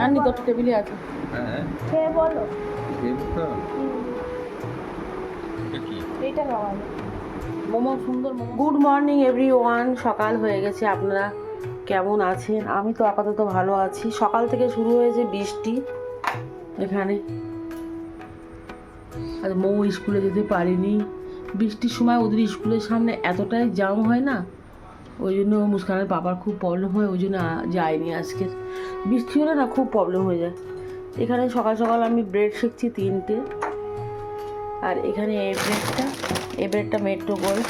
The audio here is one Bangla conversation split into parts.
জানি তোর টেবিলে আছে। হ্যাঁ। খেয়ে বলো। খেয়ে কি? এইটা খাওয়া মোমো সুন্দর momo. Good morning everyone সকাল হয়ে গেছে আপনারা কেমন আছেন? আমি তো আপাতত ভালো আছি। সকাল থেকে শুরু হয়েছে বৃষ্টি এখানে। আর মৌ স্কুলে যেতে পারিনি। বৃষ্টির সময় ওদের স্কুলের সামনে এতটাই জাম হয় না? ওই জন্য মুস্কানের বাবার খুব প্রবলেম হয়, ওই জন্য যায়নি আজকে। বৃষ্টি হলে না, খুব প্রবলেম হয়ে যায়। এখানে সকাল সকাল আমি ব্রেড শিখছি তিনটে। আর এখানে এই ব্রেডটা এই ব্রেডটা মেট্রো গোল্ড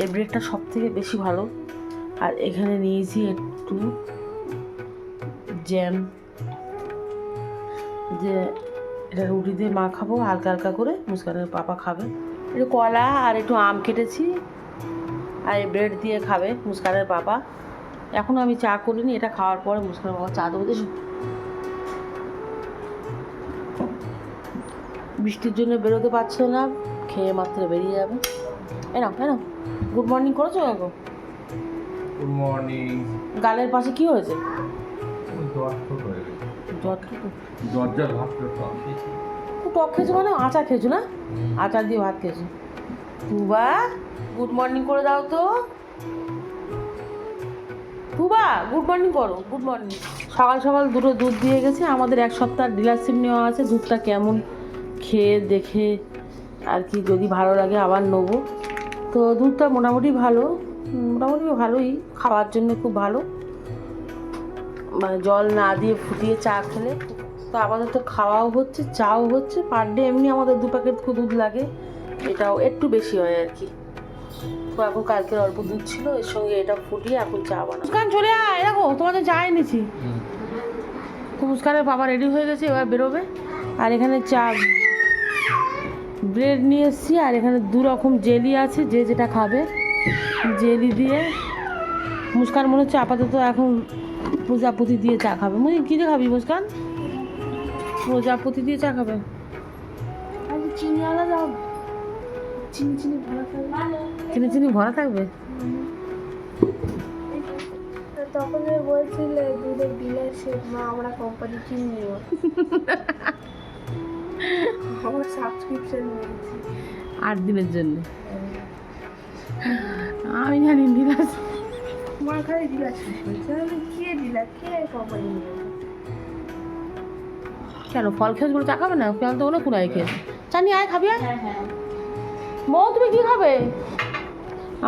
এই ব্রেডটা সব থেকে বেশি ভালো। আর এখানে নিয়েছি একটু জ্যাম যে এটা রুটি দিয়ে মা খাব, হালকা হালকা করে মুস্কানের পাপা খাবে। একটু কলা আর একটু আম কেটেছি। আর এই ব্রেড দিয়ে খাবে মুস্কানের পাপা। এখন আমি চা করিনি এটা খাওয়ার পরে মুস্কানের বাবা চা দেবো বৃষ্টির জন্য বেরোতে পারছে না খেয়ে মাত্র বেরিয়ে যাবে। এনাও এনাও গুড মর্নিং করেছ গো গুড মর্নিং গালের পাশে কি হয়েছে? হয়ে টক খেয়েছো মানে আচার খেয়েছো না? আচার দিয়ে ভাত খেয়েছো। তুবা গুড মর্নিং করে দাও তো। তুবা গুড মর্নিং করো গুড মর্নিং সকাল সকাল দুটো দুধ দিয়ে গেছে, আমাদের এক সপ্তাহ ডিলারশিপ নেওয়া আছে, দুধটা কেমন খেয়ে দেখে আর কি যদি ভালো লাগে আবার নেব। তো দুধটা মোটামুটি ভালো, মোটামুটি ভালোই, খাওয়ার জন্য খুব ভালো। মানে জল না দিয়ে ফুটিয়ে চা খেলে। তো আপাতত খাওয়াও হচ্ছে, চাও হচ্ছে পার ডে এমনি আমাদের দু প্যাকেট দুধ লাগে, এটাও একটু বেশি হয় আর কি। তো এখন কালকের অল্প দুধ ছিল এর সঙ্গে এটা ফুটিয়ে এখন চা বানাবো। মুস্কান চলে আয় দেখো তোমাদের চা এনেছি। তো মুস্কানের বাবা রেডি হয়ে গেছে এবার বেরোবে। আর এখানে চা ব্রেড নিয়ে এসেছি আর এখানে দু রকম জেলি আছে যে যেটা খাবে। জেলি দিয়ে মুস্কান মনে হচ্ছে আপাতত এখন প্রজাপতি দিয়ে চা খাবে। মুই কী দিয়ে খাবি মুস্কান? প্রজাপতি দিয়ে চা খাবে। আর চিনি আলাদা দাও। চিনি চিনি ভালো থাকবে চিনি চিনি ভরা থাকবে? তো তখন বলছিলে দুধের ডিলারশিপ মা আমরা কোম্পানি চিনি নেব। আমার সাবস্ক্রিপশন নিয়েছি। আট দিনের জন্য। আমি জানি দিলাস আমার খালি বলছে। কে ডিলার? কে কোম্পানি কেন ফল খেয়ে বলে চা খাবে না? কেন তো ওনা কুড়াই খেয়ে চানি আয় খাবি আয়। হ্যাঁ হ্যাঁ। বউ তুমি কী খাবে?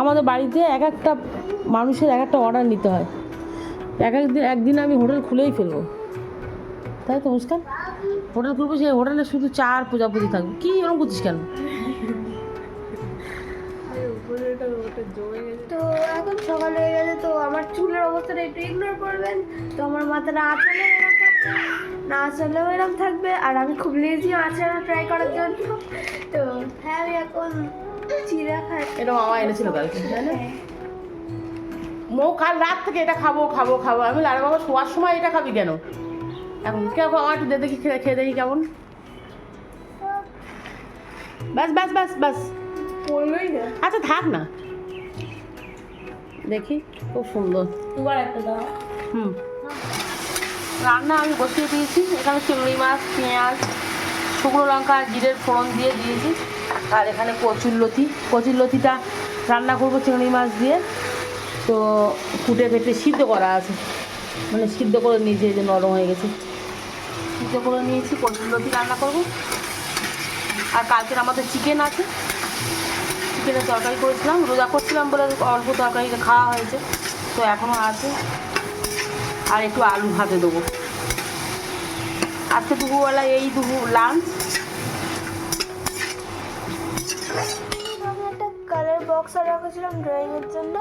আমাদের বাড়িতে এক একটা মানুষের এক একটা অর্ডার নিতে হয়। এক একদিন একদিন আমি হোটেল খুলেই ফেলব। তাই তো মুস্কান? হোটেল খুলবো সেই হোটেলে শুধু চার প্রজাপতি থাকবে। কী এরকম করছিস কেন? তো এখন সকাল হয়ে গেছে তো আমার চুলের অবস্থাটা একটু ইগনোর করবেন। তো আমার মাথাটা আঁচলে না আঁচলেও এরকম থাকবে আর আমি খুব লেজি আঁচড়া ট্রাই করার জন্য। তো হ্যাঁ আমি এখন চিরা খাই। এটা মামা এনেছিল কালকে। তাই মৌ কাল রাত থেকে এটা খাব খাব খাব। আমি বলি, আরে বাবা শোয়ার সময় এটা খাবি কেন? এখন কে আমার একটু দেখি খেয়ে দেখি কেমন। ব্যাস ব্যাস বললোই না। আচ্ছা থাক না। দেখি খুব সুন্দর। দুবার একটা দাও। হুম। রান্না আমি বসিয়ে দিয়েছি। এখানে চিংড়ি মাছ, পেঁয়াজ, শুকনো লঙ্কা, জিরের ফোড়ন দিয়ে দিয়েছি। আর এখানে কচুর লতি। কচুর লতিটা রান্না করব চিংড়ি মাছ দিয়ে। তো ফুটে ফেটে সিদ্ধ করা আছে। মানে সিদ্ধ করে নিয়েছি, এই যে নরম হয়ে গেছে। সিদ্ধ করে নিয়েছি, কচুর লতি রান্না করব। আর কালকের আমাদের চিকেন আছে। চিকেনের তরকারি করেছিলাম। রোজা করছিলাম বলে অল্প তরকারি খাওয়া হয়েছে। তো এখনও আছে। আর একটু আলু ভাতে দেবো। আজকে দুপুরবেলা এই দুপুর লাঞ্চ আমি একটা কালার বক্স অর্ডার করেছিলাম ড্রয়িংয়ের জন্য।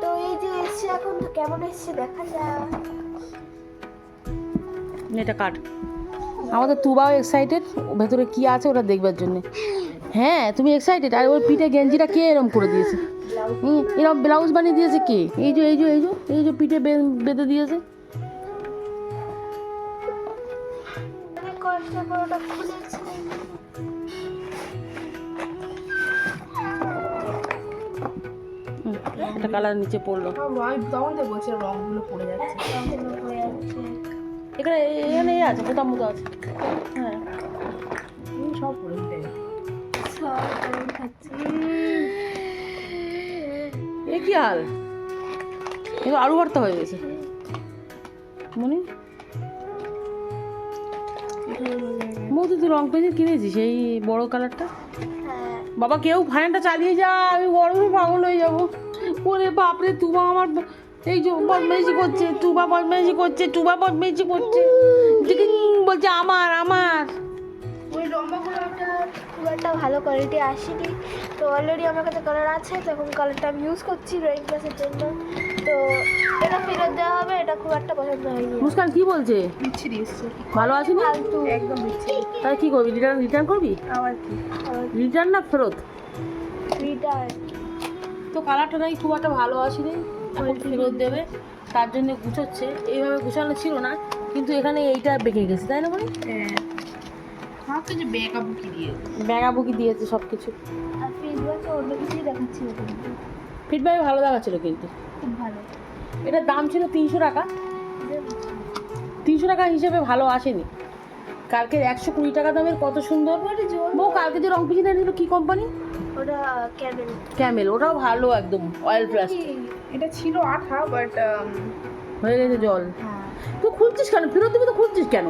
তো এই যে এসছে এখন তো কেমন এসছে দেখা যায় এটা কাট। আমাদের তুবাও এক্সাইটেড ভেতরে কি আছে ওটা দেখবার জন্য। হ্যাঁ তুমি এক্সাইটেড আর ওর পিঠে গেঞ্জিটা কে এরম করে দিয়েছে? হুম, এরম ব্লাউজ বানিয়ে দিয়েছে কে? এই যে এই যে এই যে এই যে পিঠে বেঁধে দিয়েছে। খুলেছি একটা কালার নিচে পড়ল। তখন তো বলছে রংগুলো পড়ে যাচ্ছে। পড়ে যাচ্ছে। এখানে এখানে এ আছে বোতাম মতো আছে। হ্যাঁ। সব পড়ে এ কি হাল? এবার আলু ভর্তা হয়ে গেছে। মধু তুই রং পেন্সিল কিনেছিস সেই বড় কালারটা? হ্যাঁ। বাবা কেউ ফ্যানটা চালিয়ে যা আমি গরমে পাগল হয়ে যাব। ওরে বাপরে তুবা আমার এই যে বদমেজি করছে তুবা বদমেজি করছে তুবা বদমেজি করছে। বলছে আমার আমার। ওই রং একটা খুব একটা ভালো কোয়ালিটি আসেনি। তো অলরেডি আমার কাছে কালার আছে তো এখন কালারটা আমি ইউজ করছি ড্রয়িং ক্লাসের জন্য। তো এটা ফেরত দেওয়া হবে এটা খুব একটা পছন্দ হয়নি। মুস্কান কি বলছে? বিচ্ছিরি ভালো আছিস না ফালতু। একদম বিচ্ছিরি তাহলে কি করবি? রিটার্ন রিটার্ন করবি? আবার কি? রিটার্ন না ফেরত? রিটার্ন তো কালারটা নাকি খুব একটা ভালো আসেনি এখন ফেরত দেবে। তার জন্য গুছোচ্ছে। এইভাবে গুছানো ছিল না কিন্তু এখানে এইটা বেঁকে গেছে তাই না মানে হ্যাঁ। আমার কাছে ব্যাকআপ কি দিয়ে ব্যাগাবুকি দিয়েছে সব কিছু আর ফেসবুকে অন্য কিছুই দেখাচ্ছি না কিন্তু ভালো দেখাচ্ছিল কিন্তু। খুব ভালো। এটার দাম ছিল তিনশো টাকা। তিনশো টাকা হিসেবে ভালো আসেনি। কালকে একশো কুড়ি টাকা দামের কত সুন্দর। বউ কালকে যে রং পিছিয়ে দিয়েছিল কি কোম্পানি ওটা ক্যামেল ক্যামেল ওটাও ভালো একদম অয়েল প্লাস এটা ছিল আঠা বাট হয়ে গেছে জল। হ্যাঁ। তুই খুলছিস কেন? ফেরত দিবি তো খুলছিস কেন?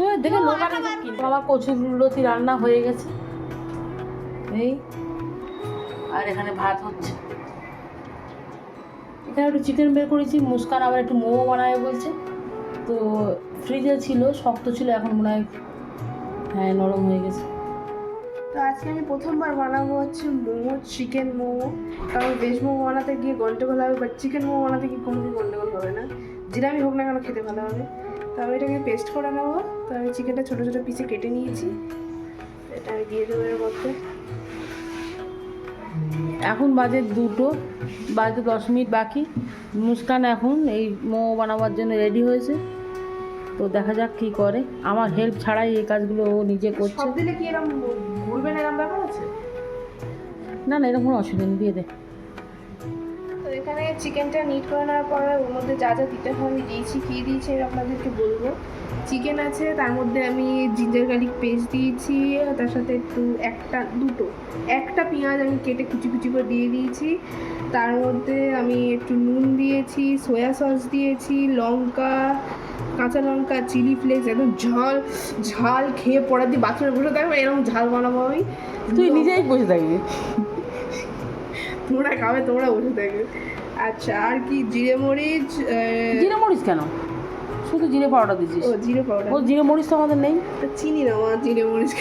তুই দেখে লোক আমার কচুর লতি রান্না হয়ে গেছে। এই আর এখানে ভাত হচ্ছে। এখানে একটু চিকেন বের করেছি মুস্কান আবার একটু মোমো বানাবে বলছে। তো ফ্রিজে ছিল শক্ত ছিল এখন মনে হয় হ্যাঁ নরম হয়ে গেছে। তো আজকে আমি প্রথমবার বানাবো হচ্ছে মোমো চিকেন মোমো। কারণ ভেজ মোমো বানাতে গিয়ে গন্ডগোল হবে বাট চিকেন মোমো বানাতে গিয়ে কোনোদিন গন্ডগোল হবে না। যেটা আমি হোক না কেন খেতে ভালো হবে। তো আমি এটাকে পেস্ট করে নেব। তো আমি চিকেনটা ছোটো ছোটো পিসে কেটে নিয়েছি। এটা আমি দিয়ে দেবো এর মধ্যে। এখন বাজে দুটো বাজে দশ মিনিট বাকি। মুস্কান এখন এই মোমো বানাবার জন্য রেডি হয়েছে। তো দেখা যাক কী করে। আমার হেল্প ছাড়াই এই কাজগুলো ও নিজে করছে। দিলে কি এরকম ঘুরবে না এরকম ব্যাপার আছে? না না এরকম কোনো অসুবিধা নেই দিয়ে দে। তো এখানে চিকেনটা নিট করে নেওয়ার পরে ওর মধ্যে যা যা দিতে হয় আমি দিয়েছি কী দিয়েছি আপনাদেরকে বলব। চিকেন আছে তার মধ্যে আমি জিঞ্জার গার্লিক পেস্ট দিয়েছি তার সাথে একটু একটা দুটো একটা পেঁয়াজ আমি কেটে কুচি কুচি করে দিয়ে দিয়েছি। তার মধ্যে আমি একটু নুন দিয়েছি সয়া সস দিয়েছি লঙ্কা কাঁচা লঙ্কা চিলি ফ্লেক্স একদম ঝাল ঝাল খেয়ে পড়া দিয়ে বাথরুমে বসে থাকবে এরকম ঝাল বানাবো আমি। তুই নিজেই বসে থাকবি। তোমরা খাবে তোমরা বসে থাকবে। আচ্ছা আর কি জিরে মরিচ জিরে মরিচ কেন? শুধু জিরে পাউডার দিচ্ছিস ও জিরে পাউডার। ও জিরে মরিচ তো আমাদের নেই। তো চিনি না আমার জিরে মরিচ।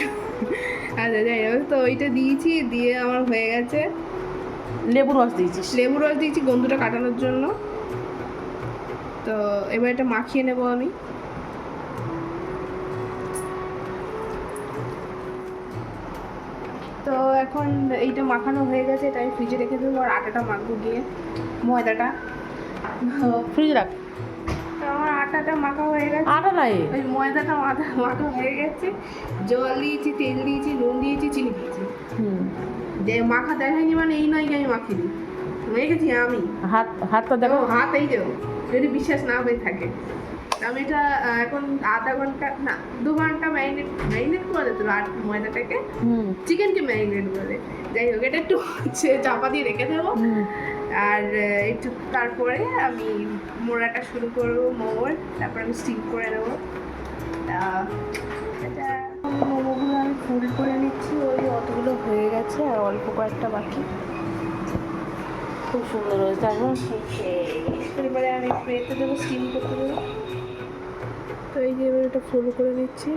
আচ্ছা যাই হোক তো ওইটা দিয়েছি দিয়ে আমার হয়ে গেছে। লেবুর রস দিয়েছিস। লেবু রস দিয়েছি গন্ধটা কাটানোর জন্য। তো এবার এটা মাখিয়ে নেব আমি। এখন এইটা মাখানো হয়ে গেছে তাই ফ্রিজে রেখে দেবো আর আটাটা মাখবো গিয়ে ময়দাটা। ফ্রিজ রাখ। আমার আটাটা মাখা হয়ে গেছে। আটা নাই। ওই ময়দাটা মাখা মাখা হয়ে গেছে। জল দিয়েছি তেল দিয়েছি নুন দিয়েছি চিনি দিয়েছি। হুম। যে মাখা দেখায়নি মানে এই নয় কি আমি মাখিনি। মেখেছি আমি। হাত হাতটা দেখো। দেখো হাত এই দেবো যদি বিশ্বাস না হয়ে থাকে। আমি এটা এখন আধা ঘণ্টা না দু ঘণ্টা ম্যারিনেট ম্যারিনেট করে তো আর ময়দাটাকে। হুম। চিকেনকে ম্যারিনেট করে। যাই হোক এটা একটু হচ্ছে চাপা দিয়ে রেখে দেবো। আর একটু তারপরে আমি মোড়াটা শুরু করব মোমোর তারপর আমি স্টিম করে নেব। আহ, এটা মোমোগুলো আমি ফুল করে নিচ্ছি। ওই অতগুলো হয়ে গেছে আর অল্প কয়েকটা বাকি। খুব সুন্দর হয়েছে একদম। এবারে আমি প্লেটে দেবো স্টিম করতে দেবো। এই যে এবার এটা ফোল্ড করে নিচ্ছি।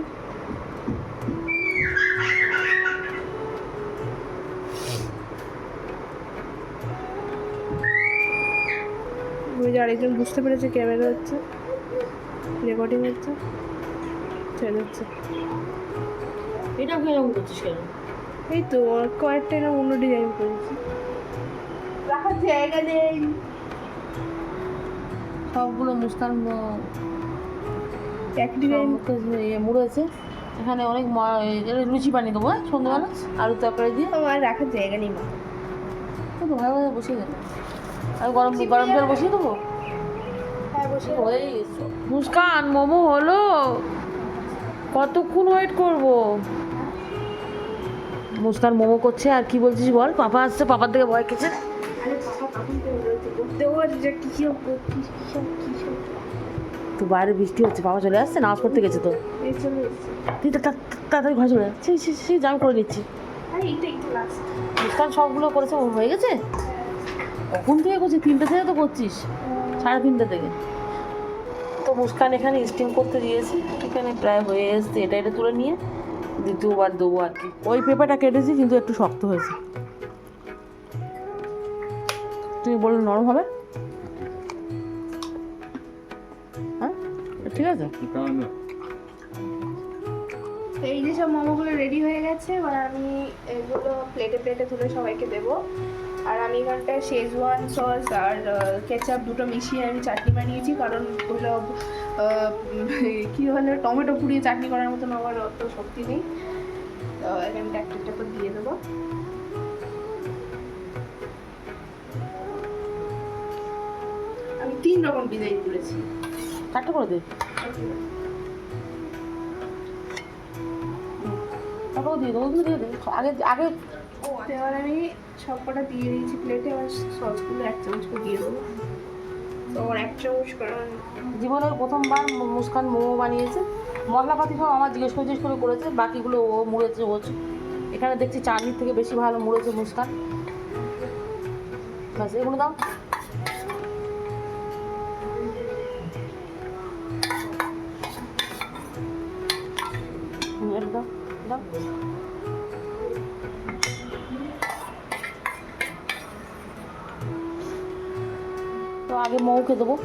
যে আরেকজন বুঝতে পেরেছে ক্যামেরা হচ্ছে রেকর্ডিং হচ্ছে ছেড়ে হচ্ছে এটা কীরকম করছিস কেন? এই তো কয়েকটা এরকম অন্য ডিজাইন করেছি। রাখার জায়গা নেই। সবগুলো মুস্কান ডিজাইন মুড়েছে এখানে অনেক লুচি বানিয়ে দেবো হ্যাঁ সন্ধ্যাবেলা। আলু তরকারি দিয়ে। আমার রাখার জায়গা নেই মা। তো ভালো ভালো বসিয়ে দেবো। আর গরম গরম জল বসিয়ে দেবো? হ্যাঁ মুস্কান মোমো হলো। কতক্ষণ ওয়েট করব? মুস্কান মোমো করছে আর কি বলছিস বল? পাপা আসছে পাপার দিকে ভয় খেছে আরে থেকে পারছি যে কি করছিস তো বাইরে বৃষ্টি হচ্ছে পাপা চলে আসছে নামাজ পড়তে গেছে তো। এই তুই তা- তাড়াতাড়ি ঘরে চলে যা সেই জাম করে নিচ্ছি। মুস্কান সবগুলো করেছে ও হয়ে গেছে? কখন থেকে করছিস তিনটে থেকে তো করছিস। সাড়ে তিনটে থেকে। তো মুস্কান এখানে স্টিম করতে দিয়েছি এখানে প্রায় হয়ে এসছে। এটা এটা তুলে নিয়ে দ্বিতীয়বার দেবো আর কি। ওই পেপারটা কেটেছি কিন্তু একটু শক্ত হয়েছে। তুমি বললে নরম হবে? ঠিক আছে? এই যে সব মোমোগুলো রেডি হয়ে গেছে এবার আমি এগুলো প্লেটে প্লেটে তুলে সবাইকে দেবো। আর আমি এখানটায় শেজওয়ান সস আর কেচাপ দুটো মিশিয়ে আমি চাটনি বানিয়েছি কারণ ওগুলো কী বলে টমেটো পুড়িয়ে চাটনি করার মতন আমার অত শক্তি নেই। তো এখানটা একটা একটা করে দিয়ে দেবো। আমি তিন রকম ডিজাইন করেছি। চারটে করে দে। তারপর দিয়ে দেবো দিয়ে দে আগে এবার আমি সবকটা দিয়ে দিয়েছি প্লেটে এবার সসগুলো এক চামচ করে দিয়ে দেবো। এক চামচ কারণ জীবনের প্রথমবার মুস্কান মোমো বানিয়েছে। মশলাপাতি সব আমার জিজ্ঞেস করে জিজ্ঞেস করে করেছে বাকিগুলো ও মুড়েছে ও এখানে দেখছি চাটনির থেকে বেশি ভালো মুড়েছে মুস্কান। ব্যাস এগুলো দাও। দাও তো আগে মৌকে দেবো।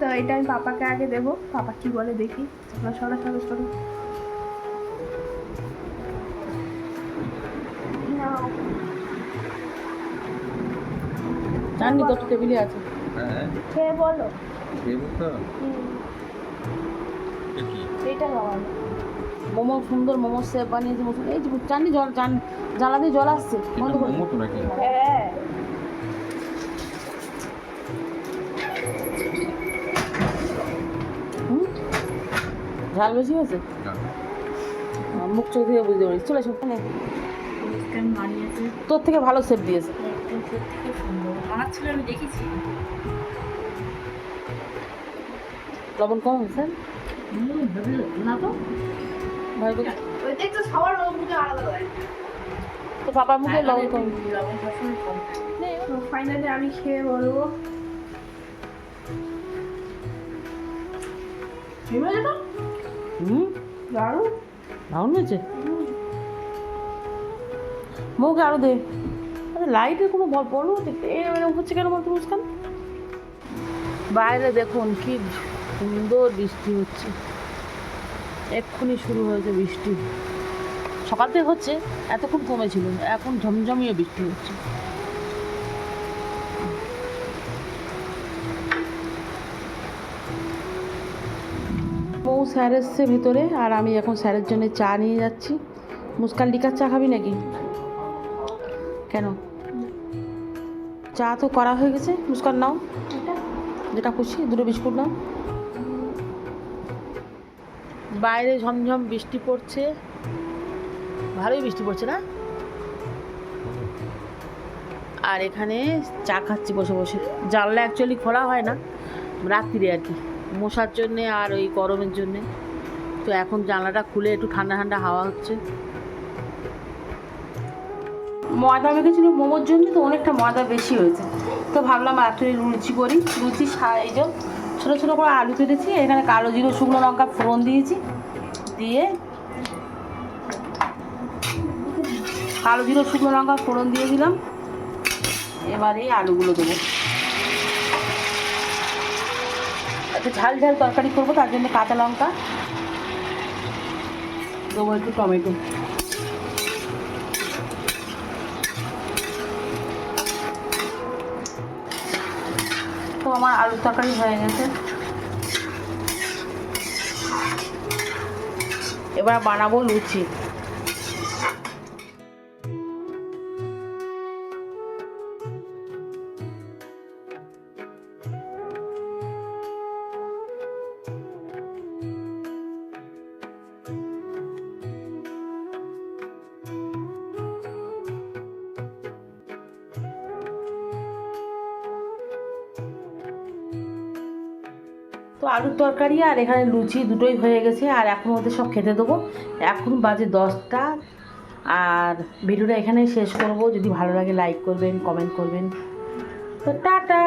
তো এটা আমি পাপাকে আগে দেবো। পাপা কি বলে দেখি। তোমরা সরা সরা সরো চাটনি তো টেবিলে আছে। হ্যাঁ। খেয়ে বলো। দেবো তো। এইটা খাওয়া মোমো সুন্দর মোমো সেপ বানিয়েছে মোমো এই যে চাটনি জল চান জ্বালা দিয়ে জল আসছে। বন্ধ করে মোমো তো নাকি? হ্যাঁ। হুম? ঝাল বেশি হয়েছে? মুখ চোখ দিয়ে বুঝতে পারি চলে এসো। তোর থেকে ভালো সেপ দিয়েছে। সত্যি সুন্দর। বানাচ্ছিল আমি দেখেছি। লবণ কম হয়েছে? না তো? সবার মুখে আলাদা হয়। তো মুখে লবণ কম। লবণ সবসময় কম। তো ফাইনালি আমি খেয়ে বলব। হুম? দারুণ। দারুণ হয়েছে? মুখে আরও দে। লাইটের কোনো বল বলো এরকম হচ্ছে কেন বলতো মুস্কান? বাইরে দেখুন কি সুন্দর বৃষ্টি হচ্ছে। এক্ষুনি শুরু হয়েছে বৃষ্টি। সকাল থেকে হচ্ছে এতক্ষণ কমেছিল এখন ঝমঝমিয়ে বৃষ্টি হচ্ছে। মৌ স্যার এসছে ভেতরে আর আমি এখন স্যারের জন্য চা নিয়ে যাচ্ছি। মুস্কান লিকার চা খাবি নাকি? কেন? চা তো করা হয়ে গেছে। মুস্কান নাও। যেটা খুশি, দুটো বিস্কুট নাও। বাইরে ঝমঝম বৃষ্টি পড়ছে। ভালোই বৃষ্টি পড়ছে না? আর এখানে চা খাচ্ছি বসে বসে। জানলা অ্যাকচুয়ালি খোলা হয় না, রাত্রিরে আর কি। মশার জন্যে আর ওই গরমের জন্যে। তো এখন জানলাটা খুলে একটু ঠান্ডা ঠান্ডা হাওয়া হচ্ছে। ময়দা মেখেছিল মোমোর জন্য, তো অনেকটা ময়দা বেশি হয়েছে। তো ভাবলাম রাত্রে লুচি করি। লুচি এই যে ছোটো ছোটো করে আলু কেটেছি, এখানে কালো জিরো, শুকনো লঙ্কা ফোড়ন দিয়েছি। দিয়ে কালো জিরো, শুকনো লঙ্কা ফোড়ন দিয়ে দিলাম। এবারে এই আলুগুলো দেবো। একটু ঝাল ঝাল তরকারি করব, তার জন্য কাঁচা লঙ্কা। দেবো একটু টমেটো। তো আমার আলুর তরকারি হয়ে গেছে। এবার বানাবো লুচি। আলুর তরকারি আর এখানে লুচি দুটোই হয়ে গেছে, আর এখন ওদের সব খেতে দেবো। এখন বাজে দশটা, আর ভিডিওটা এখানে শেষ করব। যদি ভালো লাগে লাইক করবেন কমেন্ট করবেন। তো টাটা!